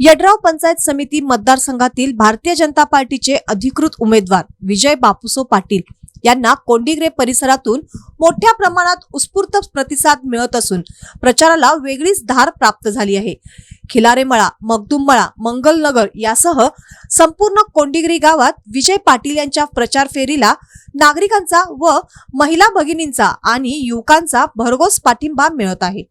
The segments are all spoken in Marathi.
यड्राव पंचायत समिती मतदारसंघातील भारतीय जनता पार्टीचे अधिकृत उमेदवार विजय बापूसो पाटील यांना कोंडीग्रे परिसरातून मोठ्या प्रमाणात उत्स्फूर्त प्रतिसाद मिळत असून प्रचाराला वेगळीच धार प्राप्त झाली आहे. खिलारेमळा मगदुमळा मंगलनगर यासह संपूर्ण कोंडिग्री गावात विजय पाटील यांच्या प्रचार फेरीला नागरिकांचा व महिला भगिनींचा आणि युवकांचा भरघोस पाठिंबा मिळत आहे.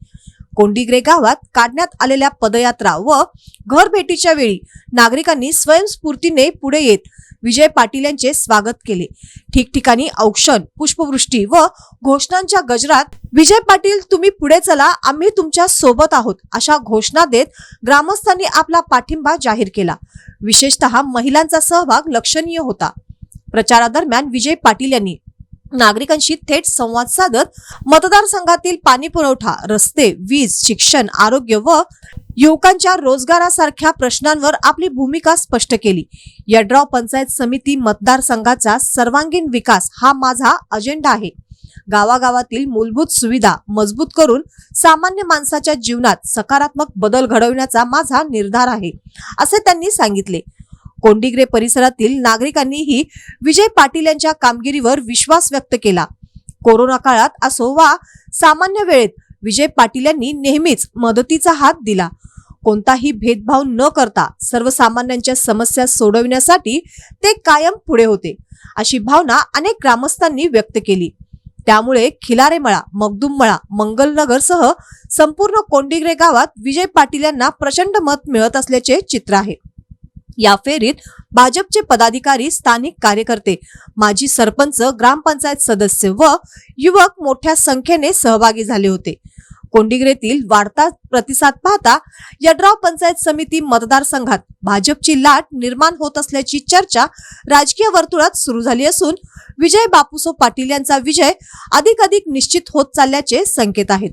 कोंडीग्रे गावात काढण्यात आलेल्या पदयात्रा व घरभेटीच्या वेळी नागरिकांनी स्वयंस्फूर्तीने पुढे येत विजय पाटील यांचे स्वागत केले. ठिकठिकाणी औक्षण पुष्पवृष्टी व घोषणांच्या गजरात विजय पाटील तुम्ही पुढे चला आम्ही तुमच्यासोबत आहोत अशा घोषणा देत ग्रामस्थांनी आपला पाठिंबा जाहीर केला. विशेषतः महिलांचा सहभाग लक्षणीय होता. प्रचारादरम्यान विजय पाटील यांनी नागरिकांशी थेट संवाद साधत मतदारसंघातील पाणी पुरवठा रस्ते वीज शिक्षण आरोग्य व युवकांच्या रोजगारासारख्या प्रश्नांवर आपली भूमिका स्पष्ट केली. यड्राव पंचायत समिती मतदारसंघाचा सर्वांगीण विकास हा माझा अजेंडा आहे. गावागावातील मूलभूत सुविधा मजबूत करून सामान्य माणसाच्या जीवनात सकारात्मक बदल घडवण्याचा माझा निर्धार आहे असे त्यांनी सांगितले. कोंडीग्रे परिसरातील नागरिकांनीही विजय पाटील यांच्या कामगिरीवर विश्वास व्यक्त केला. कोरोना काळात असो वा सामान्य वेळेत विजय पाटील यांनी नेहमीच मदतीचा हात दिला. कोणताही भेदभाव न करता सर्वसामान्यांच्या समस्या सोडविण्यासाठी ते कायम पुढे होते अशी भावना अनेक ग्रामस्थांनी व्यक्त केली. त्यामुळे खिलारेमळा मगदुममळा मंगलनगर सह संपूर्ण कोंडिग्रे गावात विजय पाटील यांना प्रचंड मत मिळत असल्याचे चित्र आहे. या फेरीत भाजपचे पदाधिकारी स्थानिक कार्यकर्ते माजी सरपंच ग्रामपंचायत सदस्य व युवक मोठ्या संख्येने सहभागी झाले होते. कोंडिग्रेतील वाढता प्रतिसाद पाहता यड्राव पंचायत समिती मतदारसंघात भाजपची लाट निर्माण होत असल्याची चर्चा राजकीय वर्तुळात सुरू झाली असून विजय बापूसो पाटील यांचा विजय अधिक अधिक निश्चित होत चालल्याचे संकेत आहेत.